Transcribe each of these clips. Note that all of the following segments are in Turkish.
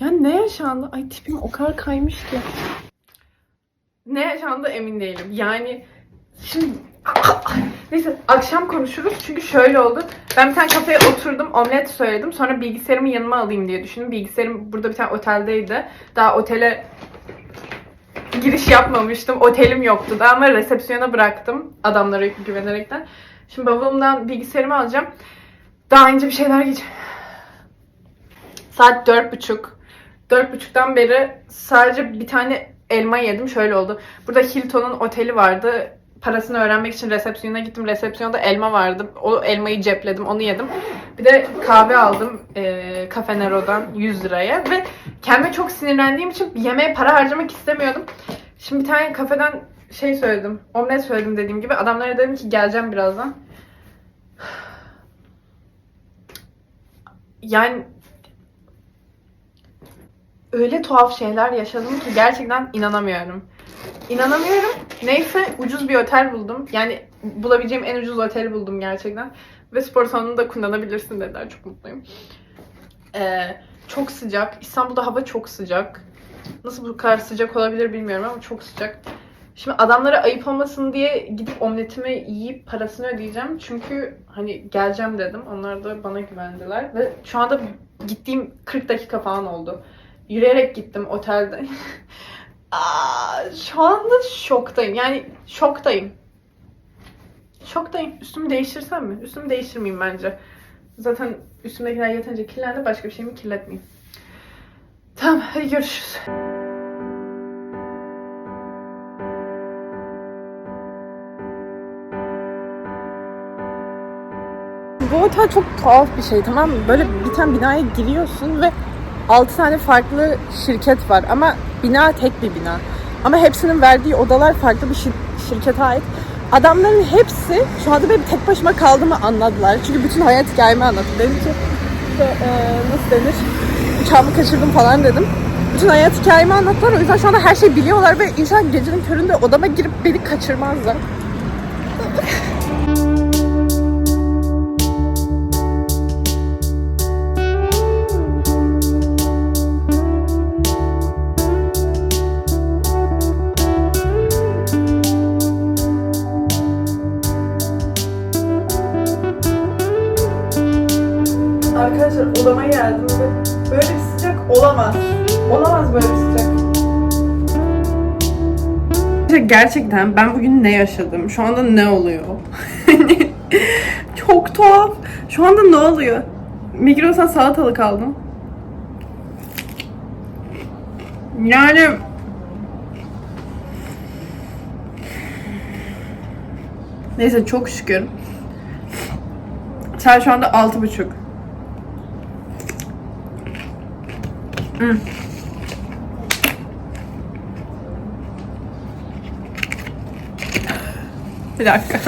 Ya ne yaşandı? Ay tipim o kadar kaymış ki. Ne yaşandı emin değilim. Yani şimdi neyse akşam konuşuruz çünkü şöyle oldu. Ben bir tane kafeye oturdum, omlet söyledim. Sonra bilgisayarımı yanıma alayım diye düşündüm. Bilgisayarım burada bir tane oteldeydi. Daha otele giriş yapmamıştım. Otelim yoktu da ama resepsiyona bıraktım adamlara güvenerekten. Şimdi bavulumdan bilgisayarımı alacağım. Daha önce bir şeyler geç. Saat dört buçuk. Dört buçuktan beri sadece bir tane elma yedim. Şöyle oldu. Burada Hilton'un oteli vardı. Parasını öğrenmek için resepsiyona gittim. Resepsiyonda elma vardı. O elmayı cepledim. Onu yedim. Bir de kahve aldım. E, Cafe Nero'dan 100 liraya. Ve kendime çok sinirlendiğim için yemeğe para harcamak istemiyordum. Şimdi bir tane kafeden şey söyledim. Omlet söyledim dediğim gibi. Adamlara dedim ki geleceğim birazdan. Yani öyle tuhaf şeyler yaşadım ki gerçekten inanamıyorum. İnanamıyorum. Neyse ucuz bir otel buldum. Yani bulabileceğim en ucuz oteli buldum gerçekten. Ve spor salonunu da kullanabilirsin dediler. Çok mutluyum. Ee, çok sıcak. İstanbul'da hava çok sıcak. Nasıl bu kadar sıcak olabilir bilmiyorum ama çok sıcak. Şimdi adamlara ayıp olmasın diye gidip omletimi yiyip parasını ödeyeceğim. Çünkü hani geleceğim dedim. Onlar da bana güvendiler. Ve şu anda gittiğim 40 dakika falan oldu. Yürüyerek gittim otelde. Aa, şu anda şoktayım. Yani şoktayım. Şoktayım. Üstümü değiştirsem mi? Üstümü değiştirmeyeyim bence. Zaten üstümdekiler yeterince kirlendi. Başka bir şeyimi kirletmeyeyim. Tamam hadi görüşürüz. Bu otel çok tuhaf bir şey tamam mı? Böyle bir tane binaya giriyorsun ve 6 tane farklı şirket var ama bina tek bir bina. Ama hepsinin verdiği odalar farklı bir şir- şirkete ait. Adamların hepsi şu anda benim tek başıma kaldığımı anladılar. Çünkü bütün hayat hikayemi anlattı. Dedim ki işte, eee, nasıl denir? Uçağımı kaçırdım falan dedim. Bütün hayat hikayemi anlattılar. O yüzden şu anda her şeyi biliyorlar ve inşallah gecenin köründe odama girip beni kaçırmazlar. Gerçekten ben bugün ne yaşadım? Şu anda ne oluyor? Çok tuhaf. Şu anda ne oluyor? Migros'a salatalık aldım. Yani Neyse çok şükür. Saat şu anda altı buçuk. Hmm. Bir dakika.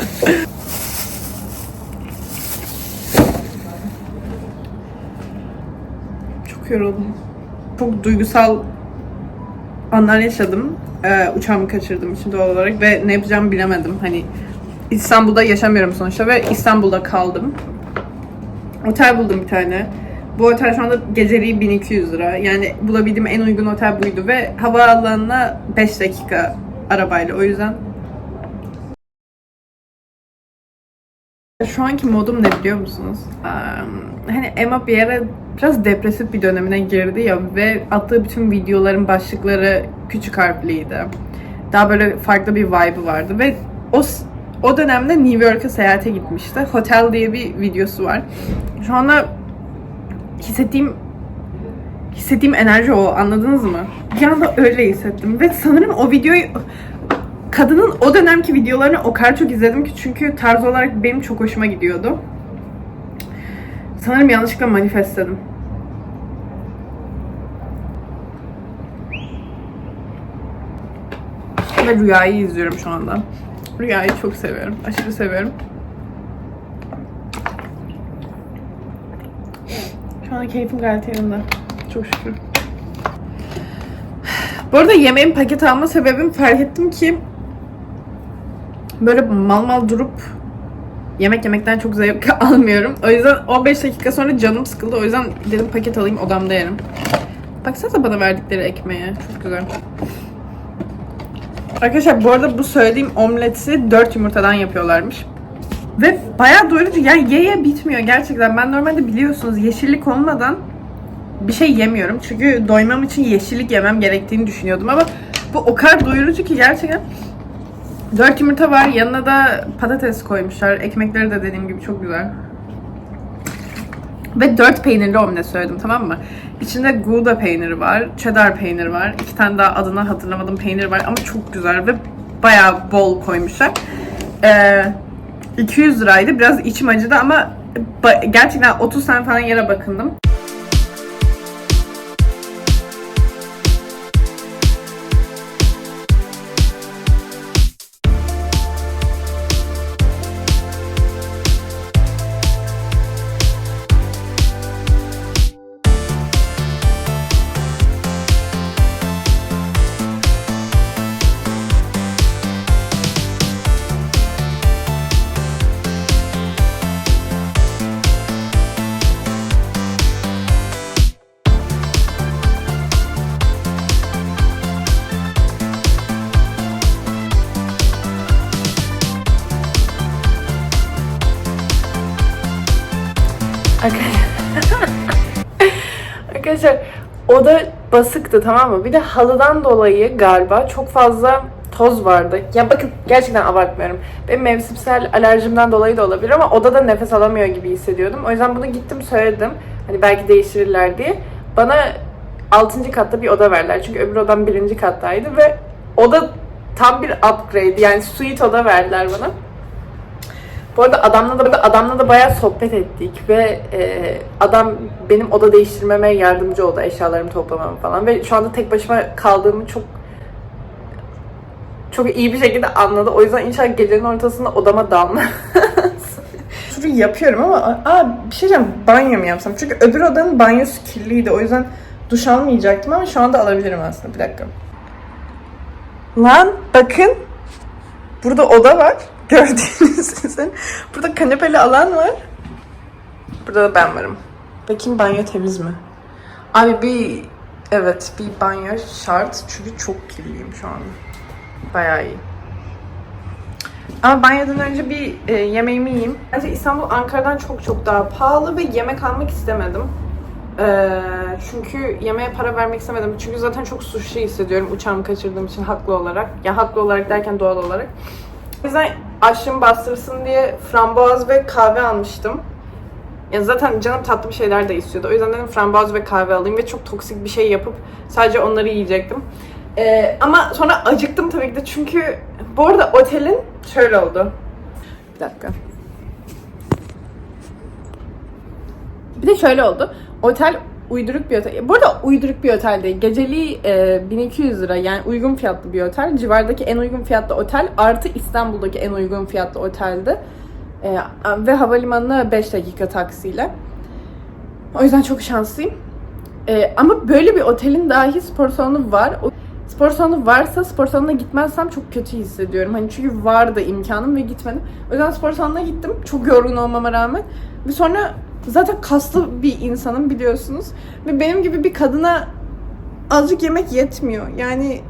Çok yoruldum. Çok duygusal anlar yaşadım. Ee, uçağımı kaçırdım için doğal olarak ve ne yapacağımı bilemedim. Hani İstanbul'da yaşamıyorum sonuçta ve İstanbul'da kaldım. Otel buldum bir tane. Bu otel şu anda geceliği 1200 lira. Yani bulabildiğim en uygun otel buydu ve havaalanına 5 dakika arabayla. O yüzden Şu anki modum ne biliyor musunuz? Hani Emma bir ara biraz depresif bir dönemine girdi ya ve attığı bütün videoların başlıkları küçük harfliydi. Daha böyle farklı bir vibe'ı vardı ve o o dönemde New York'a seyahate gitmişti. Hotel diye bir videosu var. Şu anda hissettiğim hissettiğim enerji o anladınız mı? Bir anda öyle hissettim ve sanırım o videoyu kadının o dönemki videolarını o kadar çok izledim ki çünkü tarz olarak benim çok hoşuma gidiyordu. Sanırım yanlışlıkla manifestledim. Ve rüyayı izliyorum şu anda. Rüyayı çok seviyorum. Aşırı seviyorum. Şu anda keyfim gayet yerinde. Çok şükür. Bu arada yemeğin paket alma sebebim fark ettim ki böyle mal mal durup yemek yemekten çok zevk almıyorum. O yüzden 15 dakika sonra canım sıkıldı. O yüzden dedim paket alayım odamda yerim. Baksanıza bana verdikleri ekmeğe. Çok güzel. Arkadaşlar bu arada bu söylediğim omleti 4 yumurtadan yapıyorlarmış. Ve bayağı doyurucu. Yani ye ye bitmiyor gerçekten. Ben normalde biliyorsunuz yeşillik olmadan bir şey yemiyorum. Çünkü doymam için yeşillik yemem gerektiğini düşünüyordum ama bu o kadar doyurucu ki gerçekten. 4 yumurta var. Yanına da patates koymuşlar. Ekmekleri de dediğim gibi çok güzel. Ve 4 peynirli omlet söyledim tamam mı? İçinde Gouda peyniri var, cheddar peyniri var. iki tane daha adını hatırlamadığım peynir var ama çok güzel ve bayağı bol koymuşlar. Ee, 200 liraydı. Biraz içim acıdı ama gerçekten 30 tane falan yere bakındım. Arkadaşlar oda basıktı tamam mı? Bir de halıdan dolayı galiba çok fazla toz vardı. Ya bakın gerçekten abartmıyorum. Benim mevsimsel alerjimden dolayı da olabilir ama odada nefes alamıyor gibi hissediyordum. O yüzden bunu gittim söyledim. Hani belki değiştirirler diye. Bana 6. katta bir oda verdiler. Çünkü öbür odam 1. kattaydı ve oda tam bir upgrade. Yani suite oda verdiler bana. Bu arada adamla da adamla da bayağı sohbet ettik ve e, adam benim oda değiştirmeme yardımcı oldu eşyalarımı toplamam falan ve şu anda tek başıma kaldığımı çok çok iyi bir şekilde anladı. O yüzden inşallah gecenin ortasında odama dalmaz. Şunu yapıyorum ama aa bir şey diyeceğim banyo mu yapsam? Çünkü öbür odanın banyosu kirliydi. O yüzden duş almayacaktım ama şu anda alabilirim aslında. Bir dakika. Lan bakın. Burada oda var. Gördüğünüz üzere. Burada kanepeli alan var. Burada da ben varım. Bakayım banyo temiz mi? Abi bir evet bir banyo şart çünkü çok kirliyim şu an. Bayağı iyi. Ama banyodan önce bir e, yemeğimi yiyeyim. Bence İstanbul Ankara'dan çok çok daha pahalı ve yemek almak istemedim. Ee, çünkü yemeğe para vermek istemedim. Çünkü zaten çok suçlu hissediyorum uçağımı kaçırdığım için haklı olarak. Ya haklı olarak derken doğal olarak. O yüzden aşçım bastırsın diye frambuaz ve kahve almıştım. Ya zaten canım tatlı bir şeyler de istiyordu. O yüzden dedim frambuaz ve kahve alayım ve çok toksik bir şey yapıp sadece onları yiyecektim. Ee, ama sonra acıktım tabii ki de çünkü bu arada otelin şöyle oldu. Bir dakika. Bir de şöyle oldu. Otel uyduruk bir otel. Bu arada uyduruk bir otel değil. Geceliği e, 1200 lira yani uygun fiyatlı bir otel. Civardaki en uygun fiyatlı otel artı İstanbul'daki en uygun fiyatlı oteldi. E, ve havalimanına 5 dakika taksiyle. O yüzden çok şanslıyım. E, ama böyle bir otelin dahi spor salonu var. O, spor salonu varsa spor salonuna gitmezsem çok kötü hissediyorum. Hani çünkü vardı imkanım ve gitmedim. O yüzden spor salonuna gittim. Çok yorgun olmama rağmen. Ve sonra zaten kaslı bir insanım biliyorsunuz. Ve benim gibi bir kadına azıcık yemek yetmiyor. Yani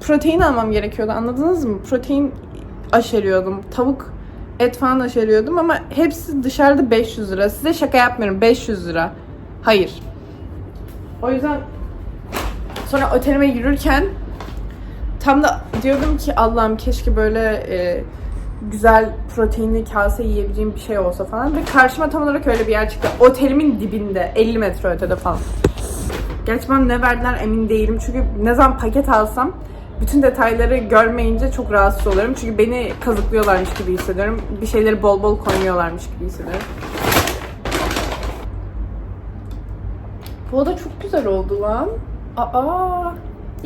protein almam gerekiyordu anladınız mı? Protein aşeriyordum. Tavuk, et falan aşeriyordum ama hepsi dışarıda 500 lira. Size şaka yapmıyorum 500 lira. Hayır. O yüzden sonra otelime yürürken tam da diyordum ki Allah'ım keşke böyle e, güzel proteinli kase yiyebileceğim bir şey olsa falan. Ve karşıma tam olarak öyle bir yer çıktı. Otelimin dibinde 50 metre ötede falan. Gerçi bana ne verdiler emin değilim. Çünkü ne zaman paket alsam bütün detayları görmeyince çok rahatsız oluyorum. Çünkü beni kazıklıyorlarmış gibi hissediyorum. Bir şeyleri bol bol koymuyorlarmış gibi hissediyorum. Bu oda çok güzel oldu lan. Aa,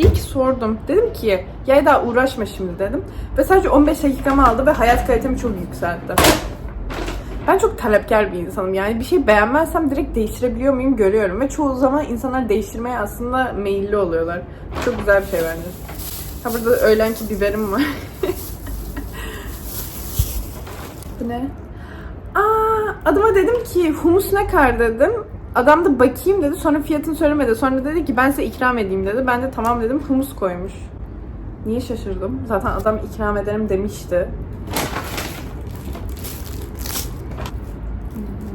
ki sordum. Dedim ki ya daha uğraşma şimdi dedim. Ve sadece 15 dakikamı aldı ve hayat kalitemi çok yükseltti. Ben çok talepkar bir insanım. Yani bir şey beğenmezsem direkt değiştirebiliyor muyum görüyorum. Ve çoğu zaman insanlar değiştirmeye aslında meyilli oluyorlar. Çok güzel bir şey bence. Ha burada öğlenki biberim var. Bu ne? Aa, adıma dedim ki humus ne kar dedim. Adam da bakayım dedi. Sonra fiyatını söylemedi. Sonra dedi ki ben size ikram edeyim dedi. Ben de tamam dedim. Humus koymuş. Niye şaşırdım? Zaten adam ikram ederim demişti.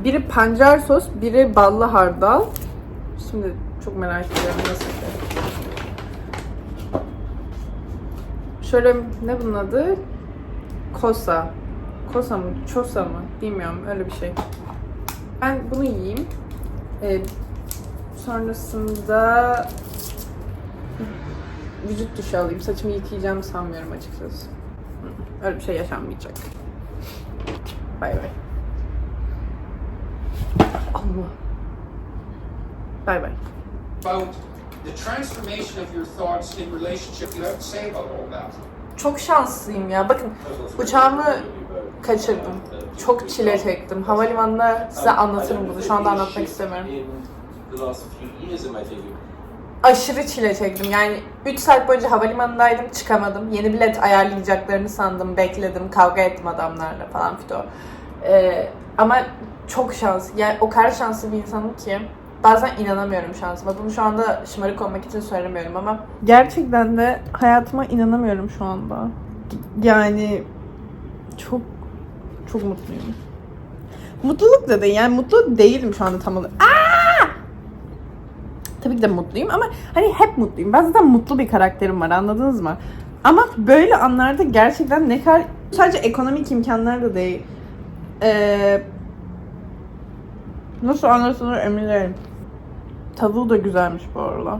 Biri pancar sos, biri ballı hardal. Şimdi çok merak ediyorum nasıl. Şöyle ne bunun adı? Kosa. Kosa mı? Çosa mı? Bilmiyorum. Öyle bir şey. Ben bunu yiyeyim. Ee, sonrasında vücut duşu alayım. Saçımı yıkayacağımı sanmıyorum açıkçası. Öyle bir şey yaşanmayacak. Bay bay. Allah. Bay bay. the transformation of your thoughts in relationship. You have to say about all that. Çok şanslıyım ya. Bakın uçağımı kaçırdım. Çok çile çektim. Havalimanında size anlatırım bunu. Şu anda anlatmak istemiyorum. Aşırı çile çektim. Yani 3 saat boyunca havalimanındaydım, çıkamadım. Yeni bilet ayarlayacaklarını sandım, bekledim, kavga ettim adamlarla falan fito. Ee, ama çok şans. Yani o kadar şanslı bir insanım ki bazen inanamıyorum şansıma. Bunu şu anda şımarık olmak için söylemiyorum ama gerçekten de hayatıma inanamıyorum şu anda. Yani çok çok mutluyum. Mutluluk da değil. Yani mutlu değilim şu anda tam olarak. Tabii ki de mutluyum ama hani hep mutluyum. Ben zaten mutlu bir karakterim var anladınız mı? Ama böyle anlarda gerçekten ne kadar sadece ekonomik imkanlar da değil. Ee, nasıl anlatılır emin değilim. Tavuğu da güzelmiş bu arada.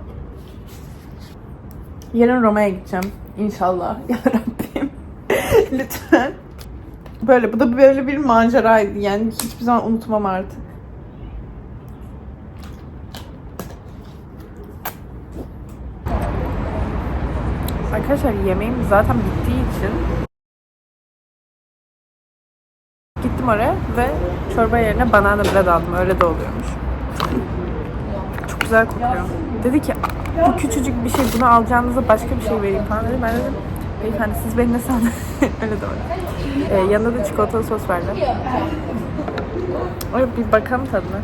Yarın Roma'ya gideceğim. İnşallah. Ya Rabbim. Lütfen. Böyle. Bu da böyle bir maceraydı. Yani hiçbir zaman unutmam artık. Arkadaşlar yemeğim zaten bittiği için gittim oraya ve çorba yerine banana bread aldım. Öyle de oluyormuş. Çok güzel kokuyor. Dedi ki bu küçücük bir şey bunu alacağınıza başka bir şey vereyim falan dedi. Ben dedim beyefendi siz beni ne sandınız? Öyle öyle. Ee, yanında da çikolatalı sos verdi. Öyle bir bakalım tadına.